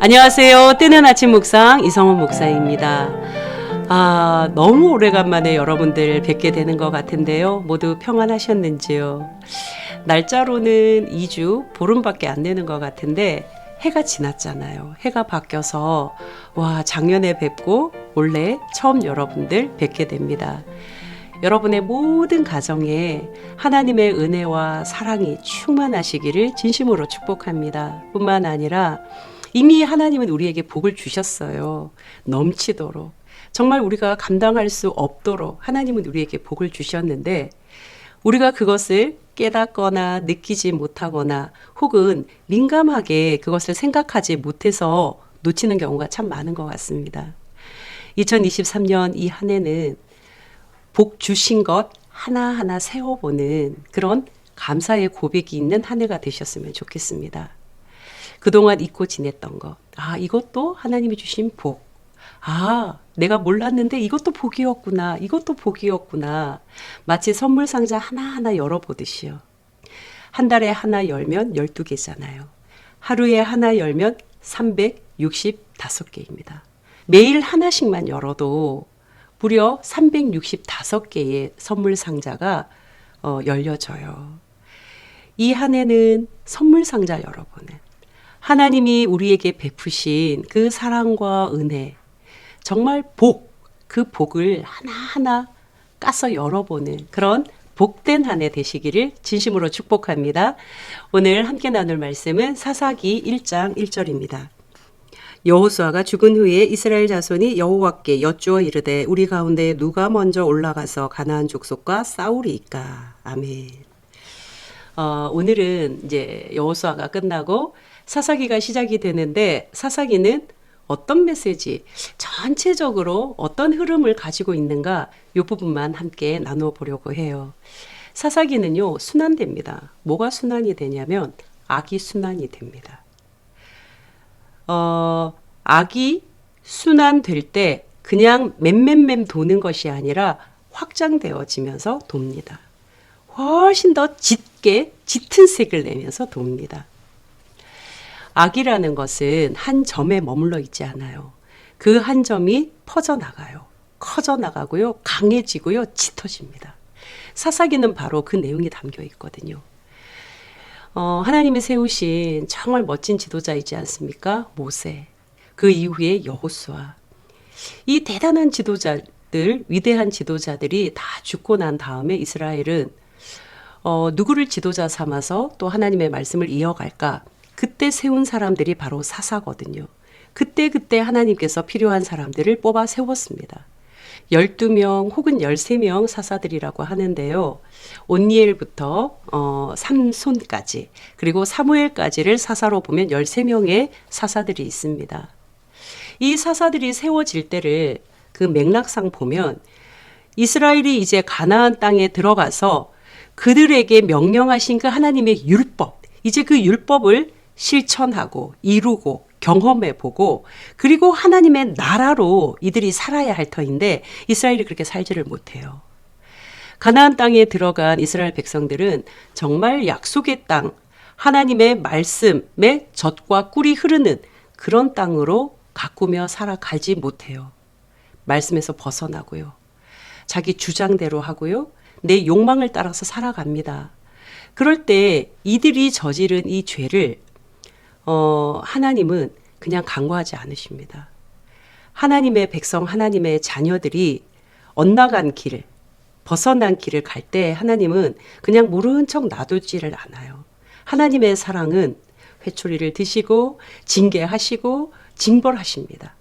안녕하세요. 뜨는 아침 묵상 이성원 목사입니다. 아, 너무 오래간만에 여러분들 뵙게 되는 것 같은데요. 모두 평안하셨는지요? 날짜로는 2주, 보름밖에 안 되는 것 같은데, 해가 지났잖아요. 해가 바뀌어서, 와, 작년에 뵙고, 올해 처음 여러분들 뵙게 됩니다. 여러분의 모든 가정에 하나님의 은혜와 사랑이 충만하시기를 진심으로 축복합니다. 뿐만 아니라 이미 하나님은 우리에게 복을 주셨어요. 넘치도록. 정말 우리가 감당할 수 없도록 하나님은 우리에게 복을 주셨는데 우리가 그것을 깨닫거나 느끼지 못하거나 혹은 민감하게 그것을 생각하지 못해서 놓치는 경우가 참 많은 것 같습니다. 2023년 이 한 해는 복 주신 것 하나하나 세워보는 그런 감사의 고백이 있는 한 해가 되셨으면 좋겠습니다. 그동안 잊고 지냈던 것. 아, 이것도 하나님이 주신 복. 아, 내가 몰랐는데 이것도 복이었구나. 이것도 복이었구나. 마치 선물 상자 하나하나 열어보듯이요. 한 달에 하나 열면 12개잖아요. 하루에 하나 열면 365개입니다. 매일 하나씩만 열어도 무려 365개의 선물 상자가 어, 열려져요. 이 한 해는 선물 상자 열어보는 하나님이 우리에게 베푸신 그 사랑과 은혜, 정말 복, 그 복을 하나하나 까서 열어보는 그런 복된 한 해 되시기를 진심으로 축복합니다. 오늘 함께 나눌 말씀은 사사기 1장 1절입니다. 여호수아가 죽은 후에 이스라엘 자손이 여호와께 여쭈어 이르되 우리 가운데 누가 먼저 올라가서 가나안 족속과 싸우리이까 아멘. 어, 오늘은 이제 여호수아가 끝나고 사사기가 시작이 되는데 사사기는 어떤 메시지, 전체적으로 어떤 흐름을 가지고 있는가 이 부분만 함께 나누어 보려고 해요. 사사기는요 순환됩니다. 뭐가 순환이 되냐면 악이 순환이 됩니다. 어, 악이 순환될 때 그냥 맴맴맴 도는 것이 아니라 확장되어지면서 돕니다. 훨씬 더 짙게 짙은 색을 내면서 돕니다. 악이라는 것은 한 점에 머물러 있지 않아요. 그 한 점이 퍼져나가요. 커져나가고요. 강해지고요. 짙어집니다. 사사기는 바로 그 내용이 담겨 있거든요. 어, 하나님이 세우신 정말 멋진 지도자이지 않습니까? 모세. 그 이후에 여호수아. 이 대단한 지도자들, 위대한 지도자들이 다 죽고 난 다음에 이스라엘은 어, 누구를 지도자 삼아서 또 하나님의 말씀을 이어갈까? 그때 세운 사람들이 바로 사사거든요. 그때 그때 하나님께서 필요한 사람들을 뽑아 세웠습니다. 12명 혹은 13명 사사들이라고 하는데요. 온니엘부터 어, 삼손까지 그리고 사무엘까지를 사사로 보면 13명의 사사들이 있습니다. 이 사사들이 세워질 때를 그 맥락상 보면 이스라엘이 이제 가나안 땅에 들어가서 그들에게 명령하신 그 하나님의 율법, 이제 그 율법을 실천하고 이루고 경험해 보고 그리고 하나님의 나라로 이들이 살아야 할 터인데 이스라엘이 그렇게 살지를 못해요. 가나안 땅에 들어간 이스라엘 백성들은 정말 약속의 땅, 하나님의 말씀에 젖과 꿀이 흐르는 그런 땅으로 가꾸며 살아가지 못해요. 말씀에서 벗어나고요. 자기 주장대로 하고요. 내 욕망을 따라서 살아갑니다. 그럴 때 이들이 저지른 이 죄를 어, 하나님은 그냥 간과하지 않으십니다. 하나님의 백성, 하나님의 자녀들이 엇나간 길, 벗어난 길을 갈 때 하나님은 그냥 모른 척 놔두지를 않아요. 하나님의 사랑은 회초리를 드시고 징계하시고 징벌하십니다.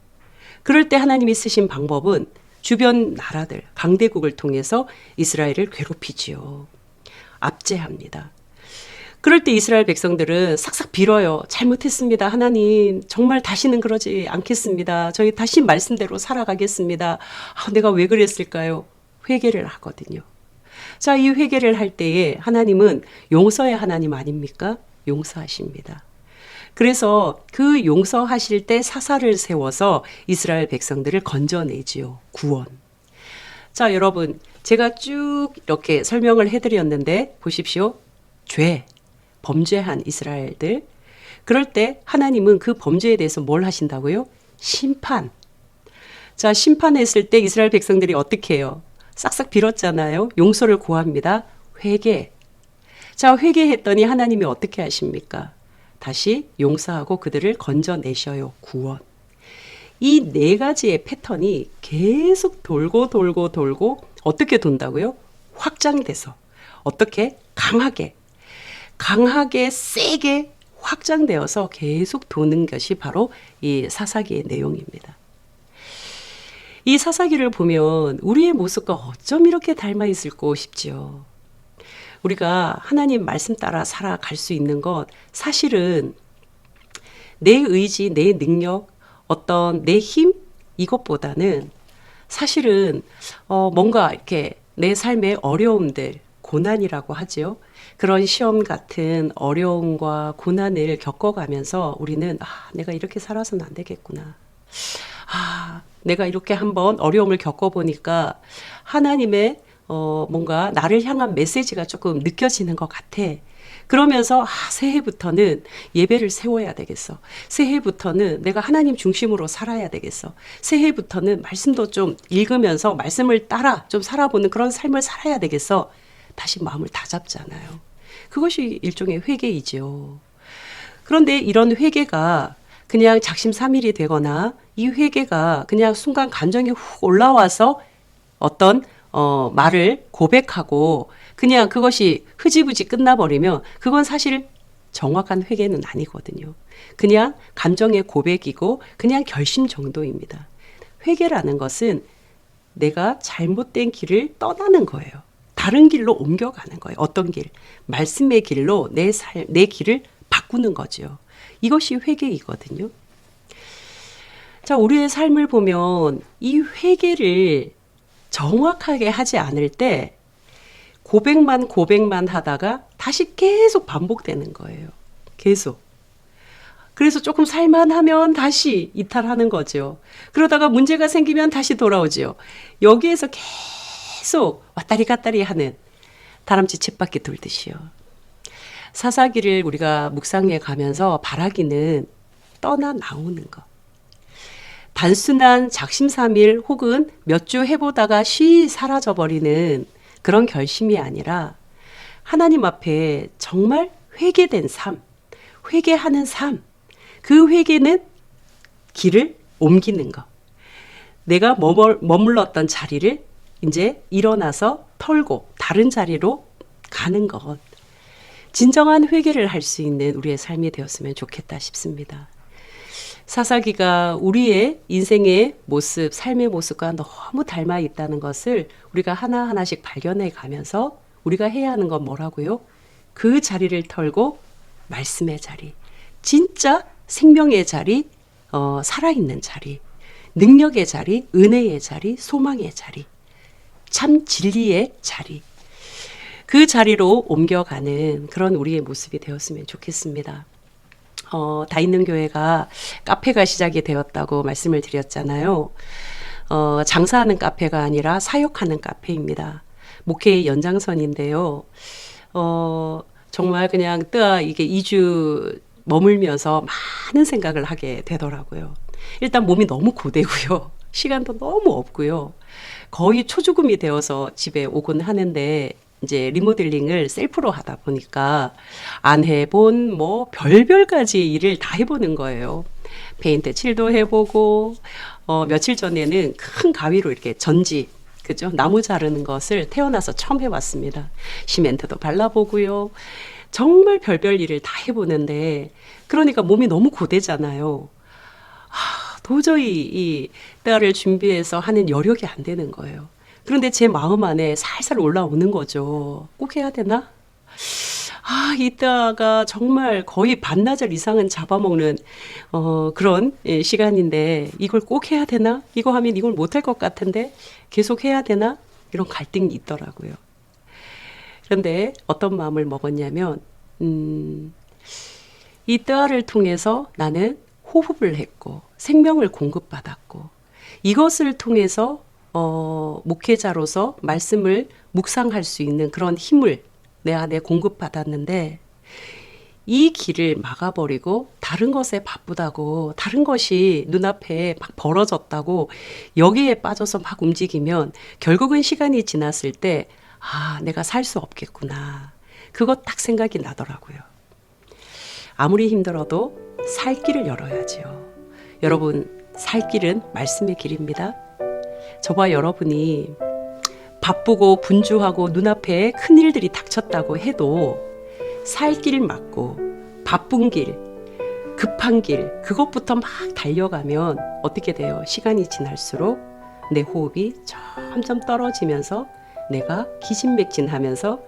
그럴 때 하나님이 쓰신 방법은 주변 나라들, 강대국을 통해서 이스라엘을 괴롭히지요. 압제합니다. 그럴 때 이스라엘 백성들은 싹싹 빌어요. 잘못했습니다. 하나님, 정말 다시는 그러지 않겠습니다. 저희 다시 말씀대로 살아가겠습니다. 아, 내가 왜 그랬을까요? 회개를 하거든요. 자, 이 회개를 할 때에 하나님은 용서의 하나님 아닙니까? 용서하십니다. 그래서 그 용서하실 때 사사를 세워서 이스라엘 백성들을 건져내지요. 구원. 자, 여러분. 제가 쭉 이렇게 설명을 해드렸는데, 보십시오. 죄, 범죄한 이스라엘들. 그럴 때 하나님은 그 범죄에 대해서 뭘 하신다고요? 심판. 자, 심판했을 때 이스라엘 백성들이 어떻게 해요? 싹싹 빌었잖아요. 용서를 구합니다. 회개. 자, 회개했더니 하나님이 어떻게 하십니까? 다시 용서하고 그들을 건져내셔요. 구원. 이 네 가지의 패턴이 계속 돌고 돌고 돌고 어떻게 돈다고요? 확장돼서. 어떻게? 강하게. 강하게 세게 확장되어서 계속 도는 것이 바로 이 사사기의 내용입니다. 이 사사기를 보면 우리의 모습과 어쩜 이렇게 닮아 있을까 싶지요. 우리가 하나님 말씀 따라 살아갈 수 있는 것 사실은 내 의지, 내 능력, 어떤 내 힘 이것보다는 사실은 어 뭔가 이렇게 내 삶의 어려움들, 고난이라고 하지요. 그런 시험 같은 어려움과 고난을 겪어가면서 우리는 아, 내가 이렇게 살아서는 안 되겠구나. 아, 내가 이렇게 한번 어려움을 겪어보니까 하나님의 어, 뭔가 나를 향한 메시지가 조금 느껴지는 것 같아. 그러면서 아, 새해부터는 예배를 세워야 되겠어. 새해부터는 내가 하나님 중심으로 살아야 되겠어. 새해부터는 말씀도 좀 읽으면서 말씀을 따라 좀 살아보는 그런 삶을 살아야 되겠어. 다시 마음을 다잡잖아요. 그것이 일종의 회개이죠. 그런데 이런 회개가 그냥 작심삼일이 되거나 이 회개가 그냥 순간 감정이 훅 올라와서 어떤 어, 말을 고백하고 그냥 그것이 흐지부지 끝나버리면 그건 사실 정확한 회개는 아니거든요. 그냥 감정의 고백이고 그냥 결심 정도입니다. 회개라는 것은 내가 잘못된 길을 떠나는 거예요. 다른 길로 옮겨가는 거예요. 어떤 길? 말씀의 길로 내 삶, 내 길을 바꾸는 거죠. 이것이 회개이거든요. 자, 우리의 삶을 보면 이 회개를 정확하게 하지 않을 때 고백만 고백만 하다가 다시 계속 반복되는 거예요. 계속. 그래서 조금 살만하면 다시 이탈하는 거죠. 그러다가 문제가 생기면 다시 돌아오죠. 여기에서 계속 왔다리 갔다리 하는 다람쥐 쳇바퀴 돌듯이요. 사사기를 우리가 묵상해 가면서 바라기는 떠나 나오는 것. 단순한 작심삼일 혹은 몇 주 해보다가 쉬 사라져 버리는 그런 결심이 아니라 하나님 앞에 정말 회개된 삶, 회개하는 삶, 그 회개는 길을 옮기는 것. 내가 머물, 머물렀던 자리를 이제 일어나서 털고 다른 자리로 가는 것. 진정한 회개를 할 수 있는 우리의 삶이 되었으면 좋겠다 싶습니다. 사사기가 우리의 인생의 모습, 삶의 모습과 너무 닮아 있다는 것을 우리가 하나하나씩 발견해 가면서 우리가 해야 하는 건 뭐라고요? 그 자리를 털고 말씀의 자리, 진짜 생명의 자리, 어, 살아있는 자리, 능력의 자리, 은혜의 자리, 소망의 자리, 참 진리의 자리. 그 자리로 옮겨가는 그런 우리의 모습이 되었으면 좋겠습니다. 어, 다 있는 교회가 카페가 시작이 되었다고 말씀을 드렸잖아요. 어, 장사하는 카페가 아니라 사역하는 카페입니다. 목회의 연장선인데요. 어, 정말 그냥 뜨아 이게 2주 머물면서 많은 생각을 하게 되더라고요. 일단 몸이 너무 고되고요. 시간도 너무 없고요. 거의 초죽음이 되어서 집에 오곤 하는데 이제 리모델링을 셀프로 하다 보니까 안 해본 뭐 별별 가지 일을 다 해보는 거예요. 페인트 칠도 해보고 어, 며칠 전에는 큰 가위로 이렇게 전지 그죠 나무 자르는 것을 태어나서 처음 해봤습니다. 시멘트도 발라보고요. 정말 별별 일을 다 해보는데 그러니까 몸이 너무 고되잖아요. 하, 도저히 이 딸을 준비해서 하는 여력이 안 되는 거예요. 그런데 제 마음 안에 살살 올라오는 거죠. 꼭 해야 되나? 아, 이따가 정말 거의 반나절 이상은 잡아먹는 어, 그런 예, 시간인데 이걸 꼭 해야 되나? 이거 하면 이걸 못할 것 같은데 계속 해야 되나? 이런 갈등이 있더라고요. 그런데 어떤 마음을 먹었냐면 음, 이 뜨아를 통해서 나는 호흡을 했고 생명을 공급받았고 이것을 통해서 어, 목회자로서 말씀을 묵상할 수 있는 그런 힘을 내 안에 공급받았는데 이 길을 막아버리고 다른 것에 바쁘다고 다른 것이 눈앞에 막 벌어졌다고 여기에 빠져서 막 움직이면 결국은 시간이 지났을 때 아, 내가 살 수 없겠구나. 그거 딱 생각이 나더라고요. 아무리 힘들어도 살 길을 열어야지요. 여러분, 살 길은 말씀의 길입니다. 저와 여러분이 바쁘고 분주하고 눈앞에 큰 일들이 닥쳤다고 해도 살 길 맞고 바쁜 길, 급한 길, 그것부터 막 달려가면 어떻게 돼요? 시간이 지날수록 내 호흡이 점점 떨어지면서 내가 기진맥진하면서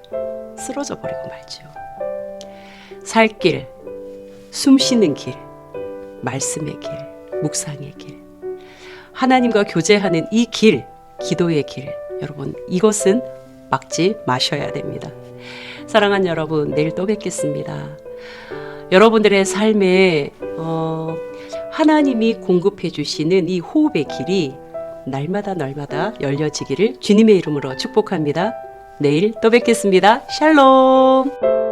쓰러져 버리고 말죠. 살 길, 숨 쉬는 길, 말씀의 길, 묵상의 길, 하나님과 교제하는 이 길, 기도의 길, 여러분 이것은 막지 마셔야 됩니다. 사랑하는 여러분, 내일 또 뵙겠습니다. 여러분들의 삶에 어, 하나님이 공급해 주시는 이 호흡의 길이 날마다 날마다 열려지기를 주님의 이름으로 축복합니다. 내일 또 뵙겠습니다. 샬롬.